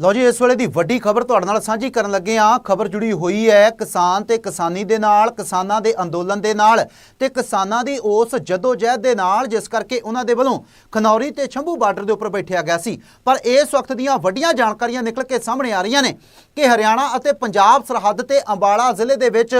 ਲਓ ਜੀ, ਇਸ ਵੇਲੇ ਦੀ ਵੱਡੀ ਖਬਰ ਤੁਹਾਡੇ ਨਾਲ ਸਾਂਝੀ ਕਰਨ ਲੱਗੇ ਹਾਂ। ਖਬਰ ਜੁੜੀ ਹੋਈ ਹੈ ਕਿਸਾਨ ਤੇ ਕਿਸਾਨੀ ਦੇ ਨਾਲ, ਕਿਸਾਨਾਂ ਦੇ ਅੰਦੋਲਨ ਦੇ ਨਾਲ ਤੇ ਕਿਸਾਨਾਂ ਦੀ ਉਸ ਜਦੋਜਹਿਦ ਦੇ ਨਾਲ, ਜਿਸ ਕਰਕੇ ਉਹਨਾਂ ਦੇ ਵੱਲੋਂ ਖਨੌਰੀ ਤੇ ਛੰਭੂ ਬਾਰਡਰ ਦੇ ਉੱਪਰ ਬੈਠਿਆ ਗਿਆ ਸੀ। ਪਰ ਇਸ ਵਕਤ ਦੀਆਂ ਵੱਡੀਆਂ ਜਾਣਕਾਰੀਆਂ ਨਿਕਲ ਕੇ ਸਾਹਮਣੇ ਆ ਰਹੀਆਂ ਨੇ ਕਿ ਹਰਿਆਣਾ ਅਤੇ ਪੰਜਾਬ ਸਰਹੱਦ ਤੇ ਅੰਬਾਲਾ ਜ਼ਿਲ੍ਹੇ ਦੇ ਵਿੱਚ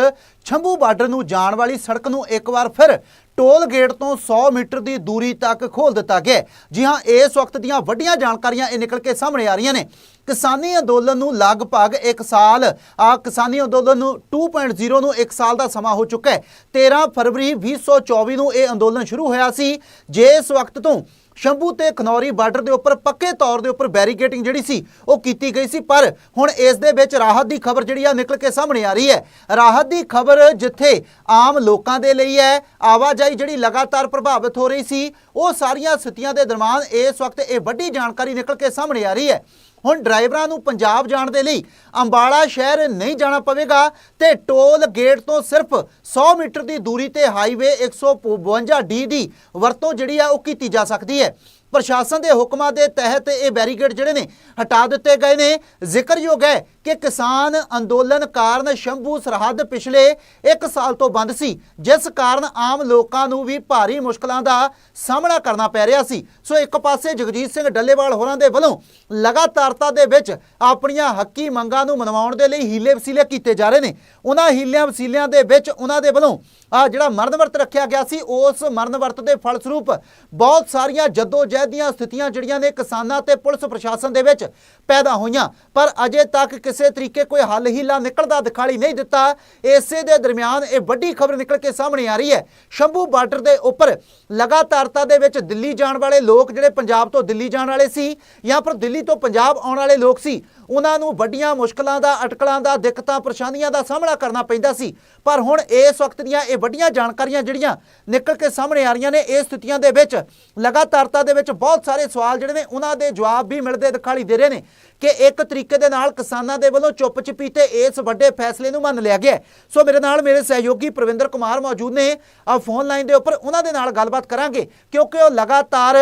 ਛੰਭੂ ਬਾਰਡਰ ਨੂੰ ਜਾਣ ਵਾਲੀ ਸੜਕ ਨੂੰ ਇੱਕ ਵਾਰ ਫਿਰ ਟੋਲ ਗੇਟ ਤੋਂ 100 ਮੀਟਰ ਦੀ ਦੂਰੀ ਤੱਕ ਖੋਲ ਦਿੱਤਾ ਗਿਆ ਜੀ ਹਾਂ, ਇਸ ਵਕਤ ਦੀਆਂ ਵੱਡੀਆਂ ਜਾਣਕਾਰੀਆਂ ਇਹ ਨਿਕਲ ਕੇ ਸਾਹਮਣੇ ਆ ਰਹੀਆਂ ਨੇ। ਕਿਸਾਨੀ ਅੰਦੋਲਨ ਨੂੰ ਲਗਭਗ 1 ਸਾਲ, ਆ ਕਿਸਾਨੀ ਅੰਦੋਲਨ ਨੂੰ 2.0 ਨੂੰ 1 ਸਾਲ ਦਾ ਸਮਾਂ ਹੋ ਚੁੱਕਾ ਹੈ। 13 ਫਰਵਰੀ 2024 ਨੂੰ ਇਹ ਅੰਦੋਲਨ ਸ਼ੁਰੂ ਹੋਇਆ ਸੀ। ਜਿਸ ਵਕਤ ਤੋਂ ਸ਼ੰਭੂ ਤੇ ਖਨੌਰੀ ਬਾਰਡਰ ਦੇ ਉੱਪਰ ਪੱਕੇ ਤੌਰ ਦੇ ਉੱਪਰ ਬੈਰੀਕੇਟਿੰਗ ਜਿਹੜੀ ਸੀ, ਉਹ ਕੀਤੀ ਗਈ ਸੀ, ਪਰ ਹੁਣ ਇਸ ਦੇ ਵਿੱਚ ਰਾਹਤ ਦੀ ਖਬਰ ਜਿਹੜੀ ਆ ਨਿਕਲ ਕੇ ਸਾਹਮਣੇ ਆ ਰਹੀ ਹੈ। ਰਾਹਤ ਦੀ ਖਬਰ ਜਿੱਥੇ ਆਮ ਲੋਕਾਂ ਦੇ ਲਈ ਹੈ, ਆਵਾਜਾਈ ਜਿਹੜੀ ਲਗਾਤਾਰ ਪ੍ਰਭਾਵਿਤ ਹੋ ਰਹੀ ਸੀ, ਉਹ ਸਾਰੀਆਂ ਸਥਿਤੀਆਂ ਦੇ ਦਰਮਿਆਨ ਇਸ ਵਕਤ ਇਹ ਵੱਡੀ ਜਾਣਕਾਰੀ ਨਿਕਲ ਕੇ ਸਾਹਮਣੇ ਆ ਰਹੀ ਹੈ। ਹੁਣ ਡਰਾਈਵਰਾਂ ਨੂੰ ਪੰਜਾਬ ਜਾਣ ਦੇ ਲਈ ਅੰਬਾਲਾ ਸ਼ਹਿਰ ਨਹੀਂ ਜਾਣਾ ਪਵੇਗਾ ਤੇ ਟੋਲ ਗੇਟ ਤੋਂ ਸਿਰਫ 100 ਮੀਟਰ ਦੀ ਦੂਰੀ ਤੇ ਹਾਈਵੇ 152 ਡੀ ਦੀ ਵਰਤੋਂ ਜਿਹੜੀ ਆ ਉਹ ਕੀਤੀ ਜਾ ਸਕਦੀ ਹੈ। ਪ੍ਰਸ਼ਾਸਨ ਦੇ ਹੁਕਮਾਂ ਦੇ ਤਹਿਤ ਇਹ ਬੈਰੀਕੇਡ ਜਿਹੜੇ ਨੇ ਹਟਾ ਦਿੱਤੇ ਗਏ ਨੇ। ਜ਼ਿਕਰਯੋਗ ਹੈ ਕਿ ਕਿਸਾਨ ਅੰਦੋਲਨ ਕਾਰਨ ਸ਼ੰਭੂ ਸਰਹੱਦ ਪਿਛਲੇ 1 ਸਾਲ ਤੋਂ ਬੰਦ ਸੀ, ਜਿਸ ਕਾਰਨ ਆਮ ਲੋਕਾਂ ਨੂੰ ਵੀ ਭਾਰੀ ਮੁਸ਼ਕਲਾਂ ਦਾ ਸਾਹਮਣਾ ਕਰਨਾ ਪੈ ਰਿਹਾ ਸੀ। ਸੋ ਇੱਕ ਪਾਸੇ ਜਗਜੀਤ ਸਿੰਘ ਡੱਲੇਵਾਲ ਹੋਰਾਂ ਦੇ ਵੱਲੋਂ ਲਗਾਤਾਰਤਾ ਦੇ ਵਿੱਚ ਆਪਣੀਆਂ ਹੱਕੀ ਮੰਗਾਂ ਨੂੰ ਮਨਵਾਉਣ ਦੇ ਲਈ ਹੀਲੇ ਵਸੀਲੇ ਕੀਤੇ ਜਾ ਰਹੇ ਨੇ। ਉਹਨਾਂ ਹੀਲਿਆਂ ਵਸੀਲਿਆਂ ਦੇ ਵਿੱਚ ਉਹਨਾਂ ਦੇ ਵੱਲੋਂ ਆ ਜਿਹੜਾ ਮਰਨ ਵਰਤ ਰੱਖਿਆ ਗਿਆ ਸੀ, ਉਸ ਮਰਨ ਵਰਤ ਦੇ ਫਲਸਰੂਪ ਬਹੁਤ ਸਾਰੀਆਂ ਜੱਦੋ ਜਹਿਦ ਦੀਆਂ ਸਥਿਤੀਆਂ ਜਿਹੜੀਆਂ ਨੇ ਕਿਸਾਨਾਂ ਤੇ ਪੁਲਿਸ ਪ੍ਰਸ਼ਾਸਨ ਦੇ ਵਿੱਚ ਪੈਦਾ ਹੋਈਆਂ। ਪਰ ਅਜੇ ਤੱਕ ਕਿਸੇ ਤਰੀਕੇ ਕੋਈ ਹੱਲ ਹੀਲਾ ਨਿਕਲਦਾ ਦਿਖਾਈ ਨਹੀਂ ਦਿੱਤਾ। ਇਸੇ ਦੇ ਦਰਮਿਆਨ ਇਹ ਵੱਡੀ ਖਬਰ ਨਿਕਲ ਕੇ ਸਾਹਮਣੇ ਆ ਰਹੀ ਹੈ। ਸ਼ੰਭੂ ਬਾਰਡਰ ਦੇ ਉੱਪਰ ਲਗਾਤਾਰਤਾ ਦੇ ਵਿੱਚ ਦਿੱਲੀ ਜਾਣ ਵਾਲੇ ਲੋਕ ਜਿਹੜੇ ਪੰਜਾਬ ਤੋਂ ਦਿੱਲੀ ਜਾਣ ਵਾਲੇ ਸੀ ਜਾਂ ਫਿਰ ਦਿੱਲੀ ਤੋਂ ਪੰਜਾਬ ਆਉਣ ਵਾਲੇ ਲੋਕ ਸੀ ਉਹਨਾਂ ਨੂੰ ਵੱਡੀਆਂ ਮੁਸ਼ਕਲਾਂ ਦਾ, ਅਟਕਲਾਂ ਦਾ, ਦਿੱਕਤਾਂ, ਪਰੇਸ਼ਾਨੀਆਂ ਦਾ ਸਾਹਮਣਾ ਕਰਨਾ ਪੈਂਦਾ ਸੀ। ਪਰ ਹੁਣ ਇਸ ਵਕਤ ਦੀਆਂ ਇਹ ਵੱਡੀਆਂ ਜਾਣਕਾਰੀਆਂ ਜਿਹੜੀਆਂ ਨਿਕਲ ਕੇ ਸਾਹਮਣੇ ਆ ਰਹੀਆਂ ਨੇ, ਇਹ ਸਥਿਤੀਆਂ ਦੇ ਵਿੱਚ ਲਗਾਤਾਰਤਾ ਦੇ ਵਿੱਚ ਬਹੁਤ ਸਾਰੇ ਸਵਾਲ ਜਿਹੜੇ ਨੇ, ਉਹਨਾਂ ਦੇ ਜਵਾਬ ਵੀ ਮਿਲਦੇ ਦਿਖਾਈ ਦੇ ਰਹੇ ਨੇ ਕਿ ਇੱਕ ਤਰੀਕੇ ਦੇ ਨਾਲ ਕਿਸਾਨਾਂ ਦੇ ਵੱਲੋਂ ਚੁੱਪ ਚਪੀਤੇ ਇਸ ਵੱਡੇ ਫੈਸਲੇ ਨੂੰ ਮੰਨ ਲਿਆ ਗਿਆ ਸੋ ਮੇਰੇ ਨਾਲ ਮੇਰੇ ਸਹਿਯੋਗੀ ਪ੍ਰਵਿੰਦਰ ਕੁਮਾਰ ਮੌਜੂਦ ਨੇ। ਆ ਫੋਨ ਲਾਈਨ ਦੇ ਉੱਪਰ ਉਹਨਾਂ ਦੇ ਨਾਲ ਗੱਲਬਾਤ ਕਰਾਂਗੇ, ਕਿਉਂਕਿ ਉਹ ਲਗਾਤਾਰ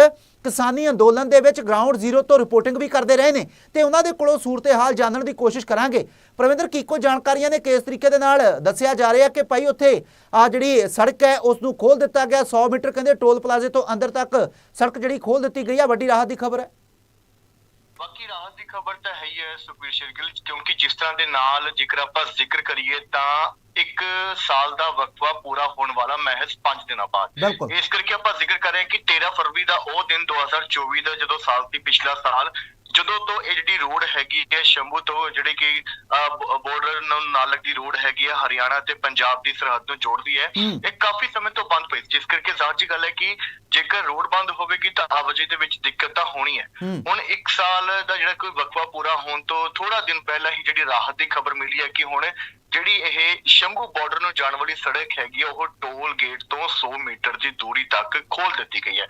ਕਿਸਾਨੀ ਅੰਦੋਲਨ ਦੇ ਵਿੱਚ ਗਰਾਊਂਡ ਜ਼ੀਰੋ ਤੋਂ ਰਿਪੋਰਟਿੰਗ ਵੀ ਕਰਦੇ ਰਹੇ ਨੇ ਤੇ ਉਹਨਾਂ ਦੇ ਕੋਲੋਂ ਸੂਰਤ-ਹਾਲ ਜਾਣਨ ਦੀ ਕੋਸ਼ਿਸ਼ ਕਰਾਂਗੇ। ਪ੍ਰਵਿੰਦਰ, ਕੀ ਕੋ ਜਾਣਕਾਰੀਆਂ ਨੇ ਕਿਸ ਤਰੀਕੇ ਦੇ ਨਾਲ? ਦੱਸਿਆ ਜਾ ਰਿਹਾ ਕਿ ਭਾਈ ਉੱਥੇ ਆ ਜਿਹੜੀ ਸੜਕ ਹੈ ਉਸ ਨੂੰ ਖੋਲ ਦਿੱਤਾ ਗਿਆ। 100 ਮੀਟਰ ਕਹਿੰਦੇ ਟੋਲ ਪਲਾਜ਼ੇ ਤੋਂ ਅੰਦਰ ਤੱਕ ਸੜਕ ਜਿਹੜੀ ਖੋਲ ਦਿੱਤੀ ਗਈ ਆ। ਵੱਡੀ ਰਾਹਤ ਦੀ ਖਬਰ ਹੈ। ਬਾਕੀ ਰਾਹਤ ਦੀ ਖਬਰ ਤਾਂ ਹੈ ਹੀ ਹੈ ਸੁਖਬੀਰ ਸ਼ਿਰਗਿਲ ਕਿਉਂਕਿ ਜਿਸ ਤਰ੍ਹਾਂ ਦੇ ਨਾਲ ਜੇਕਰ ਆਪਾਂ ਜ਼ਿਕਰ ਕਰੀਏ ਤਾਂ ਇੱਕ ਸਾਲ ਦਾ ਵਕਫਾ ਪੂਰਾ ਹੋਣ ਵਾਲਾ ਮਹਿਜ਼ 5 ਦਿਨਾਂ ਬਾਅਦ। ਇਸ ਕਰਕੇ ਆਪਾਂ ਜ਼ਿਕਰ ਕਰ ਰਹੇ ਹਾਂ ਕਿ 13 ਫਰਵਰੀ ਦਾ ਉਹ ਦਿਨ 2024 ਦਾ ਜਦੋਂ ਸਾਲ ਸੀ ਪਿਛਲਾ ਸਾਲ ਜਦੋਂ ਤੋਂ ਇਹ ਜਿਹੜੀ ਰੋਡ ਹੈਗੀ ਹੈ ਸ਼ੰਭੂ ਤੋਂ ਜਿਹੜੇ ਕਿ ਬਾਰਡਰ ਨਾਲ ਲੱਗਦੀ ਰੋਡ ਹੈਗੀ ਹੈ ਹਰਿਆਣਾ ਤੇ ਪੰਜਾਬ ਦੀ ਸਰਹੱਦ ਨੂੰ ਜੋੜਦੀ ਹੈ। ਇਹ ਕਾਫੀ ਸਮੇਂ ਤੋਂ ਬੰਦ ਪਈ ਜਿਸ ਕਰਕੇ ਜ਼ਾਹਰ ਜੀ ਗੱਲ ਹੈ ਕਿ ਜੇਕਰ ਰੋਡ ਬੰਦ ਹੋਵੇਗੀ ਤਾਂ ਆਵਾਜਾਈ ਦੇ ਵਿੱਚ ਦਿੱਕਤ ਤਾਂ ਹੋਣੀ ਹੂੰ। ਹੁਣ 1 ਸਾਲ ਦਾ ਜਿਹੜਾ ਕੋਈ ਵਕਫਾ ਪੂਰਾ ਹੋਣ ਤੋਂ ਥੋੜਾ ਦਿਨ ਪਹਿਲਾਂ ਹੀ ਜਿਹੜੀ ਰਾਹਤ ਦੀ ਖਬਰ ਮਿਲੀ ਹੈ ਕਿ ਹੁਣ ਜਿਹੜੀ ਇਹ ਸ਼ੰਭੂ ਬਾਰਡਰ ਨੂੰ ਜਾਣ ਵਾਲੀ ਸੜਕ ਹੈਗੀ ਉਹ ਟੋਲ ਗੇਟ ਤੋਂ 100 ਮੀਟਰ ਦੀ ਦੂਰੀ ਤੱਕ ਖੋਲ ਦਿੱਤੀ ਗਈ ਹੈ।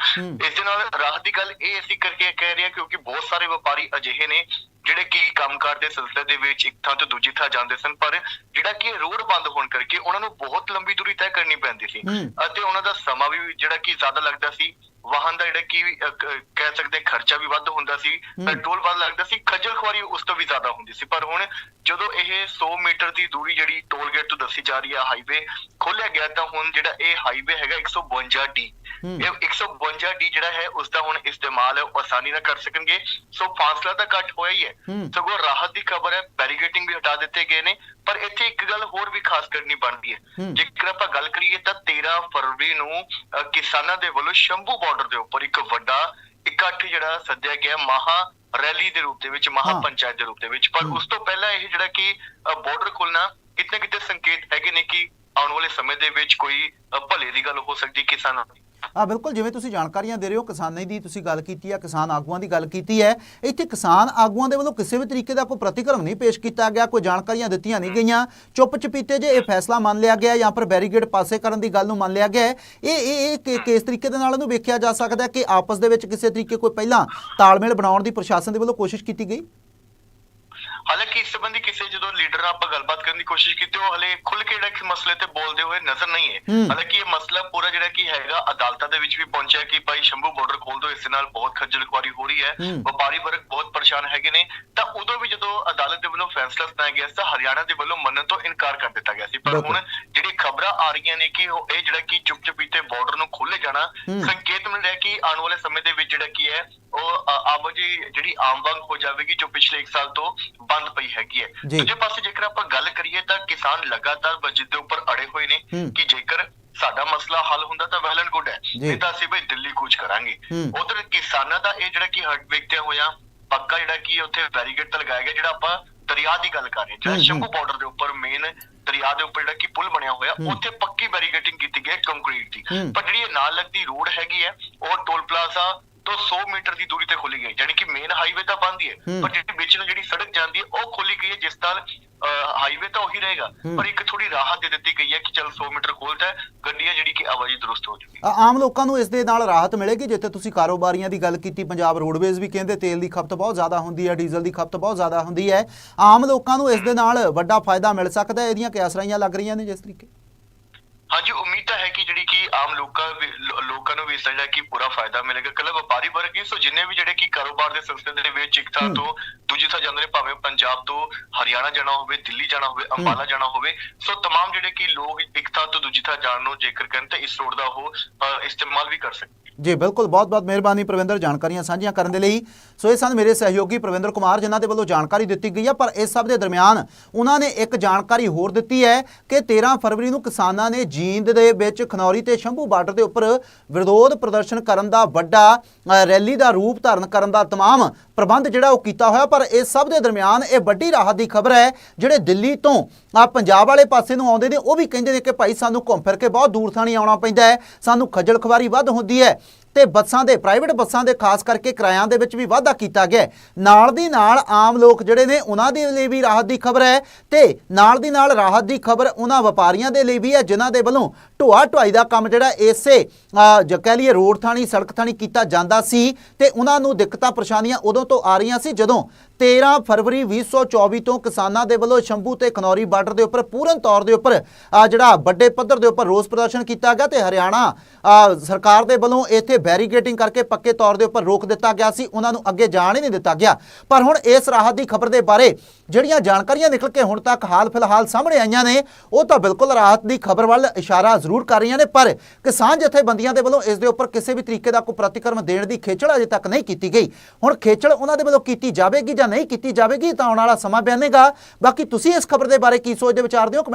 ਇਸ ਦੇ ਨਾਲ ਰਾਹਤ ਦੀ ਗੱਲ ਇਹ ਅਸੀਂ ਕਰਕੇ ਕਹਿ ਰਹੇ ਹਾਂ ਕਿਉਂਕਿ ਬਹੁਤ ਸਾਰੇ ਵਪਾਰੀ ਅਜਿਹੇ ਨੇ ਜਿਹੜੇ ਕਿ ਕੰਮਕਾਰ ਦੇ ਸਿਲਸਿਲੇ ਦੇ ਵਿੱਚ ਇੱਕ ਥਾਂ ਤੋਂ ਦੂਜੀ ਥਾਂ ਜਾਂਦੇ ਸਨ ਪਰ ਜਿਹੜਾ ਕਿ ਰੋਡ ਬੰਦ ਹੋਣ ਕਰਕੇ ਉਹਨਾਂ ਨੂੰ ਬਹੁਤ ਲੰਬੀ ਦੂਰੀ ਤੈਅ ਕਰਨੀ ਪੈਂਦੀ ਸੀ। ਅਤੇ ਉਹਨਾਂ ਦਾ ਸਮਾਂ ਵੀ ਜਿਹੜਾ ਕਿ ਜ਼ਿਆਦਾ ਲੱਗਦਾ ਸੀ ਵਾਹਨ ਦਾ ਜਿਹੜਾ ਕਿ ਕਹਿ ਸਕਦੇ ਖਰਚਾ ਵੀ ਵੱਧ ਹੁੰਦਾ ਸੀ ਪੈਟਰੋਲ ਵੱਧ ਲੱਗਦਾ ਸੀ ਖੱਜਲ ਖੁਆਰੀ ਉਸ ਤੋਂ ਵੀ ਜ਼ਿਆਦਾ ਹੁੰਦੀ ਸੀ ਪਰ ਹੁਣ ਜਦੋਂ ਇਹ 100 ਮੀਟਰ ਦੀ ਦੂਰੀ ਜਿਹੜੀ ਟੋਲ ਗੇਟ ਤੋਂ ਦੱਸੀ ਜਾ ਰਹੀ ਹੈ ਹਾਈਵੇ ਖੋਲਿਆ ਗਿਆ ਤਾਂ ਹੁਣ ਜਿਹੜਾ ਇਹ ਹਾਈਵੇ ਹੈਗਾ 152 ਡੀ ਹੂੰ। ਇਹ 152 ਡੀ ਜਿਹੜਾ ਹੈ ਉਸ ਦਾ ਹੁਣ ਇਸਤੇਮਾਲ ਉਹ ਆਸਾਨੀ ਨਾਲ ਕਰ ਸਕਣਗੇ ਸੋ ਫਾਸਲਾ ਤਾਂ ਘੱਟ ਹੋਇਆ ਹੀ ਹੈ। ਸਗੋਂ ਰਾਹਤ ਦੀ ਖਬਰ ਹੈ ਬੈਰੀਗੇਟਿੰਗ ਵੀ ਹਟਾ ਦਿੱਤੇ ਗਏ ਨੇ ਪਰ ਇੱਥੇ ਇੱਕ ਗੱਲ ਹੋਰ ਵੀ ਖਾਸ ਕਰਨੀ ਬਣਦੀ ਹੈ। ਜੇਕਰ ਆਪਾਂ ਗੱਲ ਕਰੀਏ ਤਾਂ 13 ਫਰਵਰੀ ਨੂੰ ਕਿਸਾਨਾਂ ਦੇ ਵੱਲੋਂ ਸ਼ੰਭੂ ਬਾਰਡਰ ਦੇ ਉੱਪਰ ਇੱਕ ਵੱਡਾ ਇਕੱਠ ਜਿਹੜਾ ਸੱਦਿਆ ਗਿਆ ਮਹਾ ਰੈਲੀ ਦੇ ਰੂਪ ਦੇ ਵਿੱਚ ਮਹਾ। ਪੰਚਾਇਤ ਦੇ ਰੂਪ ਦੇ ਵਿੱਚ ਪਰ। ਉਸ ਤੋਂ ਪਹਿਲਾਂ ਇਹ ਜਿਹੜਾ ਕਿ ਬਾਰਡਰ ਖੁੱਲਣਾ ਕਿਤੇ ਨਾ ਕਿਤੇ ਸੰਕੇਤ ਹੈਗੇ ਨੇ ਕਿ ਆਉਣ ਵਾਲੇ ਸਮੇਂ ਦੇ ਵਿੱਚ ਕੋਈ ਭਲੇ ਦੀ ਗੱਲ ਹੋ ਸਕਦੀ ਕਿਸਾਨਾਂ ਦੀ ਆ ਬਿਲਕੁਲ, ਜਿਵੇਂ ਤੁਸੀਂ ਜਾਣਕਾਰੀਆਂ ਦੇ ਰਹੇ ਹੋ, ਕਿਸਾਨਾਂ ਦੀ ਤੁਸੀਂ ਗੱਲ ਕੀਤੀ ਹੈ, ਕਿਸਾਨ ਆਗੂਆਂ ਦੀ ਗੱਲ ਕੀਤੀ ਹੈ। ਇੱਥੇ ਕਿਸਾਨ ਆਗੂਆਂ ਦੇ ਵੱਲੋਂ ਕਿਸੇ ਵੀ ਤਰੀਕੇ ਦਾ ਕੋਈ ਪ੍ਰਤੀਕਰਮ ਨਹੀਂ ਪੇਸ਼ ਕੀਤਾ ਗਿਆ, ਕੋਈ ਜਾਣਕਾਰੀਆਂ ਦਿੱਤੀਆਂ ਨਹੀਂ ਗਈਆਂ। ਚੁੱਪ ਚਪੀਤੇ ਜੇ ਇਹ ਫੈਸਲਾ ਮੰਨ ਲਿਆ ਗਿਆ ਜਾਂ ਫਿਰ ਬੈਰੀਗੇਡ ਪਾਸੇ ਕਰਨ ਦੀ ਗੱਲ ਨੂੰ ਮੰਨ ਲਿਆ ਗਿਆ ਇਹ ਇਹ ਇਹ ਕਿ- ਕਿਸ ਤਰੀਕੇ ਦੇ ਨਾਲ ਇਹਨੂੰ ਵੇਖਿਆ ਜਾ ਸਕਦਾ ਕਿ ਆਪਸ ਦੇ ਵਿੱਚ ਕਿਸੇ ਤਰੀਕੇ ਕੋਈ ਪਹਿਲਾਂ ਤਾਲਮੇਲ ਬਣਾਉਣ ਦੀ ਪ੍ਰਸ਼ਾਸਨ ਦੇ ਵੱਲੋਂ ਕੋਸ਼ਿਸ਼ ਕੀਤੀ ਗਈ? ਹਾਲਾਂਕਿ ਇਸ ਸੰਬੰਧੀ ਕਿਸੇ ਜਦੋਂ ਲੀਡਰ ਨਾਲ ਆਪਾਂ ਗੱਲਬਾਤ ਕਰਨ ਦੀ ਕੋਸ਼ਿਸ਼ ਕੀਤੀ ਉਹ ਹਲੇ ਖੁੱਲ ਕੇ ਜਿਹੜਾ ਇਸ ਮਸਲੇ ਤੇ ਬੋਲਦੇ ਹੋਏ ਨਜ਼ਰ ਨਹੀਂ ਹੈ। ਹਾਲਾਂਕਿ ਇਹ ਮਸਲਾ ਪੂਰਾ ਜਿਹੜਾ ਕੀ ਹੈਗਾ ਅਦਾਲਤਾਂ ਦੇ ਵਿੱਚ ਵੀ ਪਹੁੰਚਿਆ ਕਿ ਭਾਈ ਸ਼ੰਭੂ ਬਾਰਡਰ ਖੋਲ ਦਿਓ ਇਸ ਨਾਲ ਬਹੁਤ ਖੱਜਲ ਖੁਆਰੀ ਹੋ ਰਹੀ ਹੈ। ਵਪਾਰੀ ਵਰਗ ਬਹੁਤ ਪਰੇਸ਼ਾਨ ਹੈਗੇ ਨੇ ਤਾਂ ਉਦੋਂ ਵੀ ਜਦੋਂ ਅਦਾਲਤ ਦੇ ਵੱਲੋਂ ਫੈਸਲਾ ਸੁਣਾਇਆ ਗਿਆ ਸੀ ਤਾਂ ਹਰਿਆਣਾ ਦੇ ਵੱਲੋਂ ਮੰਨਣ ਤੋਂ ਇਨਕਾਰ ਕਰ ਦਿੱਤਾ ਗਿਆ ਸੀ ਪਰ। ਹੁਣ ਖਬਰਾਂ ਆ ਰਹੀਆਂ ਨੇ ਕਿ ਉਹ ਇਹ ਜਿਹੜਾ ਕਿ ਚੁੱਪ ਚਪੀਤੇ ਬਾਰਡਰ ਨੂੰ ਖੋਲੇ ਜਾਣਾ। ਸੰਕੇਤ ਮਿਲ ਰਿਹਾ ਕਿ ਆਉਣ ਵਾਲੇ ਸਮੇਂ ਦੇ ਵਿੱਚ ਜਿਹੜਾ ਕੀ ਹੈ ਉਹ ਆਵਾਜਾਈ ਜਿਹੜੀ ਆਮ ਵਾਂਗ ਹੋ ਜਾਵੇਗੀ ਜੋ ਪਿਛਲੇ 1 ਸਾਲ ਤੋਂ ਬੰਦ ਪਈ ਹੈਗੀ ਹੈ। ਦੂਜੇ ਪਾਸੇ ਜੇਕਰ ਆਪਾਂ ਗੱਲ ਕਰੀਏ ਤਾਂ ਕਿਸਾਨ ਲਗਾਤਾਰ ਬਜਟ ਦੇ ਉੱਪਰ ਅੜੇ ਹੋਏ ਨੇ। ਕਿ ਜੇਕਰ ਸਾਡਾ ਮਸਲਾ ਹੱਲ ਹੁੰਦਾ ਤਾਂ ਵੈਲ ਐਂਡ ਗੁੱਡ ਹੈ। ਨਹੀਂ ਤਾਂ ਅਸੀਂ ਬਈ ਦਿੱਲੀ ਕੂਚ ਕਰਾਂਗੇ। ਉਧਰ ਕਿਸਾਨਾਂ ਦਾ ਇਹ ਜਿਹੜਾ ਕਿ ਹੱਟ ਵੇਖਦੇ ਹੋਇਆ ਪੱਕਾ ਜਿਹੜਾ ਕਿ ਉੱਥੇ ਬੈਰੀਕੇਡ ਤਾਂ ਲਗਾਇਆ ਗਿਆ ਜਿਹੜਾ ਆਪਾਂ ਦਰਿਆ ਦੀ ਗੱਲ ਕਰ ਰਹੇ ਜਿਹੜਾ। ਸ਼ੰਭੂ ਬਾਰਡਰ ਦੇ ਉੱਪਰ ਮੇਨ ਦਰਿਆ ਦੇ ਉੱਪਰ ਜਿਹੜਾ ਕਿ ਪੁਲ ਬਣਿਆ ਹੋਇਆ ਹੂੰ। ਉੱਥੇ ਪੱਕੀ ਬੈਰੀਕੇਡਿੰਗ ਕੀਤੀ ਗਈ ਕੰਕਰੀਟ ਦੀ ਹੂੰ। ਪਰ ਜਿਹੜੀ ਇਹ ਨਾਲ ਲੱਗਦੀ ਰੋਡ ਹੈਗੀ ਹੈ ਉਹ ਟੋਲ ਪਲਾਜ਼ਾ ਤੋਂ 100 ਮੀਟਰ ਦੀ ਦੂਰੀ ਤੇ ਖੋਲੀ ਗਈ ਯਾਨੀ ਕਿ ਮੇਨ ਹਾਈਵੇ ਤਾਂ ਬੰਦ ਹੀ ਹੈ ਹੂੰ। ਪਰ ਜਿਹੜੀ ਵਿੱਚ ਨੂੰ ਜਿਹੜੀ ਸੜਕ ਜਾਂਦੀ ਹੈ ਉਹ ਖੋਲੀ ਗਈ ਹੈ ਜਿਸ ਨਾਲ ਹਾਈਵੇ ਤਾਂ ਉਹੀ ਰਹੇਗਾ। ਪਰ ਇੱਕ ਥੋੜੀ ਰਾਹਤ ਦੇ ਦਿੱਤੀ ਗਈ ਹੈ ਕਿ ਚਲ 100 ਮੀਟਰ ਖੋਲਦਾ ਗੱਡੀਆਂ ਜਿਹੜੀ ਕਿ ਆਵਾਜਾਈ ਦਰੁਸਤ ਹੋ ਜੂਗੀ ਆਮ ਲੋਕਾਂ ਨੂੰ ਇਸ ਦੇ ਨਾਲ ਰਾਹਤ ਮਿਲੇਗੀ ਜਿੱਥੇ ਤੁਸੀਂ ਕਾਰੋਬਾਰੀਆਂ ਦੀ ਗੱਲ ਕੀਤੀ ਪੰਜਾਬ ਰੋਡਵੇਜ਼ ਵੀ ਕਹਿੰਦੇ ਤੇਲ ਦੀ ਖਪਤ ਬਹੁਤ ਜ਼ਿਆਦਾ ਹੁੰਦੀ ਹੈ ਡੀਜ਼ਲ ਦੀ ਖਪਤ ਬਹੁਤ ਜ਼ਿਆਦਾ ਹੁੰਦੀ ਹੈ। ਆਮ ਲੋਕਾਂ ਨੂੰ ਇਸ ਦੇ ਨਾਲ ਵੱਡਾ ਫਾਇਦਾ ਮਿਲ ਸਕਦਾ ਹੈ ਇਹਦੀਆਂ ਕਿਆਸਰਾਈਆਂ ਲੱਗ ਰਹੀਆਂ ਨੇ ਜਿਸ ਤਰੀਕੇ। ਹਾਂਜੀ ਉਮੀਦ ਤਾਂ ਹੈ ਕਿ ਜਿਹੜੀ ਕਿ ਆਮ ਲੋਕਾਂ ਵੀ- ਲੋ- ਲੋਕਾਂ ਨੂੰ ਵੀ ਇਸ ਦਾ ਜਿਹੜਾ ਕਿ ਪੂਰਾ ਫਾਇਦਾ ਮਿਲੇਗਾ ਕੱਲਾ ਵਪਾਰੀ ਵਰਗ ਹੀ ਸੋ ਜਿੰਨੇ ਵੀ ਜਿਹੜੇ ਕਿ ਕਾਰੋਬਾਰ ਦੇ ਸਿਲਸਿਲੇ ਦੇ ਵਿੱਚ ਇੱਕ ਥਾਂ ਹੂੰ। ਤੋਂ ਦੂਜੀ ਥਾਂ ਜਾਂਦੇ ਨੇ ਭਾਵੇਂ ਪੰਜਾਬ ਤੋਂ ਹਰਿਆਣਾ ਜਾਣਾ ਹੋਵੇ ਦਿੱਲੀ ਜਾਣਾ ਹੋਵੇ ਅੰਬਾਲਾ ਜਾਣਾ ਹੋਵੇ ਸੋ तमाम ਜਿਹੜੇ ਕਿ ਲੋਕ ਇੱਕ ਥਾਂ ਤੋਂ ਦੂਜੀ ਥਾਂ ਜਾਣ ਨੂੰ ਜੇਕਰ ਕਰਨ ਤਾਂ ਇਸ ਰੋਡ ਦਾ ਉਹ ਅ, ਇਸਤੇਮਾਲ ਵੀ ਕਰ ਸਕਦੇ ਜੀ, ਬਿਲਕੁਲ, ਬਹੁਤ ਬਹੁਤ ਮਿਹਰਬਾਨੀ ਪ੍ਰਵਿੰਦਰ, ਜਾਣਕਾਰੀਆਂ ਸਾਂਝੀਆਂ ਕਰਨ ਦੇ ਲਈ। ਸੋ ਇਹ ਸਨ ਮੇਰੇ ਸਹਿਯੋਗੀ ਪ੍ਰਵਿੰਦਰ ਕੁਮਾਰ, ਜਿਨ੍ਹਾਂ ਦੇ ਵੱਲੋਂ ਜਾਣਕਾਰੀ ਦਿੱਤੀ ਗਈ ਹੈ ਪਰ ਇਸ ਸਭ ਦੇ ਦਰਮਿਆਨ ਉਹਨਾਂ ਨੇ ਇੱਕ ਜਾਣਕਾਰੀ ਹੋਰ ਦਿੱਤੀ ਹੈ ਕਿ 13 ਫਰਵਰੀ ਨੂੰ ਕਿਸਾਨਾਂ ਨੇ ਜੀਂਦ ਦੇ ਵਿੱਚ ਖਨੌਰੀ ਤੇ ਸ਼ੰਭੂ ਬਾਰਡਰ ਦੇ ਉੱਪਰ ਵਿਰੋਧ ਪ੍ਰਦਰਸ਼ਨ ਕਰਨ ਦਾ ਵੱਡਾ ਰੈਲੀ ਦਾ ਰੂਪ ਧਾਰਨ ਕਰਨ ਦਾ ਤਮਾਮ ਪ੍ਰਬੰਧ ਜਿਹੜਾ ਉਹ ਕੀਤਾ ਹੋਇਆ, ਪਰ ਇਸ ਸਭ ਦੇ ਦਰਮਿਆਨ ਇਹ ਵੱਡੀ ਰਾਹਤ ਦੀ ਖਬਰ ਹੈ, ਜਿਹੜੇ ਦਿੱਲੀ ਤੋਂ ਆ ਪੰਜਾਬ ਵਾਲੇ ਪਾਸੇ ਨੂੰ ਆਉਂਦੇ ਨੇ, ਉਹ ਵੀ ਕਹਿੰਦੇ ਨੇ ਕਿ ਭਾਈ ਸਾਨੂੰ ਘੁੰਮ ਫਿਰ ਕੇ ਬਹੁਤ ਦੂਰ ਥਾਣੀ ਆਉਣਾ ਪੈਂਦਾ ਹੈ, ਸਾਨੂੰ ਖੱਜਲ ਖਵਾਰੀ ਵੱਧ ਹੁੰਦੀ ਹੈ। ਤੇ ਬੱਸਾਂ ਦੇ ਪ੍ਰਾਈਵੇਟ ਬੱਸਾਂ ਦੇ ਖਾਸ ਕਰਕੇ ਕਿਰਾਇਆਂ ਦੇ ਵਿੱਚ ਵੀ ਵਾਧਾ ਕੀਤਾ ਗਿਆ ਨਾਲ ਦੀ ਨਾਲ ਆਮ ਲੋਕ ਜਿਹੜੇ ਨੇ ਉਹਨਾਂ ਦੇ ਲਈ ਵੀ ਰਾਹਤ ਦੀ ਖਬਰ ਹੈ ਤੇ ਨਾਲ ਦੀ ਨਾਲ ਰਾਹਤ ਦੀ ਖਬਰ ਉਹਨਾਂ ਵਪਾਰੀਆਂ ਦੇ ਲਈ ਵੀ ਹੈ, ਜਿਨ੍ਹਾਂ ਦੇ ਵੱਲੋਂ ਢੋਆ ਢੁਆਈ ਦਾ ਕੰਮ ਜਿਹੜਾ ਇਸੇ ਕਹਿ ਲਈਏ ਰੋਡ ਥਾਣੀ, ਸੜਕ ਥਾਣੀ ਕੀਤਾ ਜਾਂਦਾ ਸੀ ਤੇ ਉਹਨਾਂ ਨੂੰ ਦਿੱਕਤਾਂ, ਪਰੇਸ਼ਾਨੀਆਂ ਉਦੋਂ ਤੋਂ ਆ ਰਹੀਆਂ ਸੀ ਜਦੋਂ 13 ਫਰਵਰੀ 2024 ਤੋਂ ਕਿਸਾਨਾਂ ਦੇ ਵੱਲੋਂ ਸ਼ੰਭੂ ਤੇ ਖਨੌਰੀ ਬਾਰਡਰ ਦੇ ਉੱਪਰ ਪੂਰਨ ਤੌਰ ਦੇ ਉੱਪਰ ਜਿਹੜਾ ਵੱਡੇ ਪੱਧਰ ਦੇ ਉੱਪਰ ਰੋਸ ਪ੍ਰਦਰਸ਼ਨ ਕੀਤਾ ਗਿਆ ਤੇ ਹਰਿਆਣਾ ਸਰਕਾਰ ਦੇ ਵੱਲੋਂ ਇੱਥੇ ਬੈਰੀਗੇਟਿੰਗ ਕਰਕੇ ਪੱਕੇ ਤੌਰ ਦੇ ਉੱਪਰ ਰੋਕ ਦਿੱਤਾ ਗਿਆ ਸੀ, ਉਹਨਾਂ ਨੂੰ ਅੱਗੇ ਜਾਣ ਹੀ ਨਹੀਂ ਦਿੱਤਾ ਗਿਆ। ਪਰ ਹੁਣ ਇਸ ਰਾਹਤ ਦੀ ਖਬਰ ਦੇ ਬਾਰੇ ਜਿਹੜੀਆਂ ਜਾਣਕਾਰੀਆਂ ਨਿਕਲ ਕੇ ਹੁਣ ਤੱਕ ਹਾਲ ਫਿਲਹਾਲ ਸਾਹਮਣੇ ਆਈਆਂ ਨੇ, ਉਹ ਤਾਂ ਬਿਲਕੁਲ ਰਾਹਤ ਦੀ ਖਬਰ ਵੱਲ ਇਸ਼ਾਰਾ ਜ਼ਰੂਰ ਕਰ ਰਹੀਆਂ ਨੇ, ਪਰ ਕਿਸਾਨ ਜਥੇਬੰਦੀਆਂ ਦੇ ਵੱਲੋਂ ਇਸ ਦੇ ਉੱਪਰ ਕਿਸੇ ਵੀ ਤਰੀਕੇ ਦਾ ਕੋਈ ਪ੍ਰਤੀਕਰਮ ਦੇਣ ਦੀ ਖੇਚਲ ਅਜੇ ਤੱਕ ਨਹੀਂ ਕੀਤੀ ਗਈ। ਹੁਣ ਖੇਚਲ ਉਹਨਾਂ ਦੇ ਵੱਲੋਂ ਕੀਤੀ ਜਾਵੇਗੀ ਜਾਂ ਨਹੀਂ ਕੀਤੀ ਜਾਵੇਗੀ ਤਾਂ ਆਉਣ ਵਾਲਾ ਸਮਾਂ ਬਿਆਨੇਗਾ ਬਾਕੀ ਤੁਸੀਂ ਇਸ ਖਬਰ ਦੇ ਬਾਰੇ ਕੀ ਸੋਚਦੇ ਵਿਚਾਰਦੇ ਹੋ? ਕਮੈਂਟ